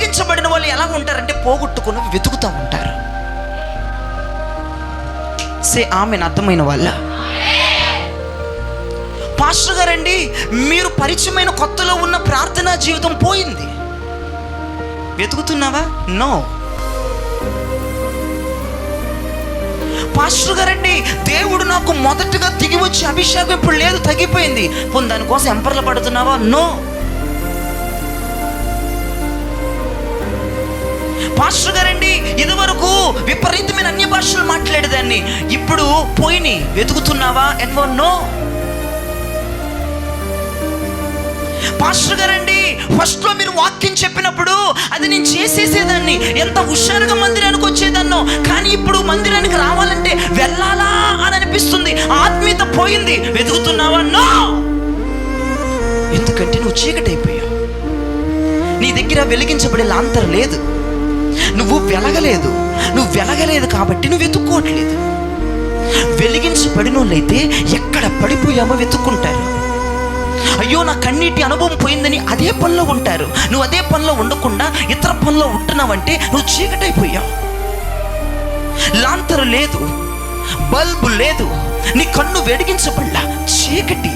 వెలిగించబడిన వాళ్ళు ఎలా ఉంటారంటే పోగొట్టుకుని వెతుకుతూ ఉంటారు. సే ఆమెను అర్థమైన వాళ్ళ. పాస్టర్ గారండి మీరు పరిచయమైన కొత్తలో ఉన్న ప్రార్థనా జీవితం పోయింది. వెతుకుతున్నావా? నో. పాస్టర్ గారండి దేవుడు నాకు మొదటగా దిగి వచ్చి అభిషేకం ఇప్పుడు లేదు తగ్గిపోయింది. పోనీ దానికోసం ఎంపర్లు పడుతున్నావా? నో. పాస్టర్ గారండి ఇదివరకు విపరీతమైన అన్య భాషలు మాట్లాడేదాన్ని. ఇప్పుడు పోయిని వెతుకుతున్నావా? ఎన్వో నో పాస్టర్ గారండి ఫస్ట్లో మీరు వాక్యం చెప్పినప్పుడు అది నేను చేసేసేదాన్ని. ఎంత హుషారుగా మందిరానికి వచ్చేదాన్నో. కానీ ఇప్పుడు మందిరానికి రావాలంటే వెళ్ళాలా అని అనిపిస్తుంది. ఆత్మీయత పోయింది. వెతుకుతున్నావా? నో! ఎందుకంటే నువ్వు చీకటైపోయావు. నీ దగ్గర వెలిగించబడే లాంతర్ లేదు. నువ్వు వెలగలేదు. నువ్వు వెలగలేదు కాబట్టి నువ్వు వెతుక్కోవట్లేదు. వెలిగించి పడినోళ్ళైతే ఎక్కడ పడిపోయామో వెతుక్కుంటారు. అయ్యో నా కన్నీటి అనుభవం పోయిందని అదే పనిలో ఉంటారు. నువ్వు అదే పనిలో ఉండకుండా ఇతర పనిలో ఉంటున్నావంటే నువ్వు చీకటైపోయావు. లాంతరు లేదు. బల్బు లేదు. నీ కన్ను వెలిగించబడలా. చీకటి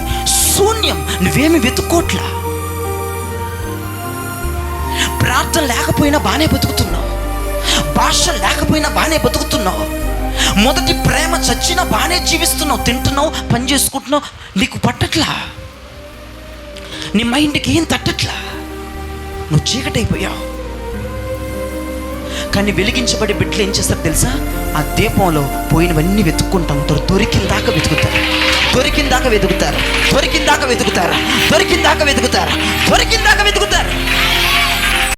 శూన్యం నువ్వేమి వెతుక్కోట్లా. ప్రార్థన లేకపోయినా బాగానే బతుకుతున్నావు. భాష లేకపోయినా బాగానే బతుకుతున్నావు. మొదటి ప్రేమ చచ్చినా బాగానే జీవిస్తున్నావు. తింటున్నావు పని చేసుకుంటున్నావు. నీకు పట్టట్లా? నీ మైండ్కి ఏం తట్టట్లా? నువ్వు చీకటైపోయావు. కానీ వెలిగించబడి బిడ్డలు ఏం చేస్తారు తెలుసా? ఆ దీపంలో పోయినవన్నీ వెతుక్కుంటా. ఉంటారు దొరికిన దాకా వెతుకుతారు. దొరికిన దాకా వెతుకుతారు. దొరికిన దాకా వెతుకుతారు. దొరికిన దాకా వెతుకుతారు. దొరికిన దాకా వెతుకుతారు.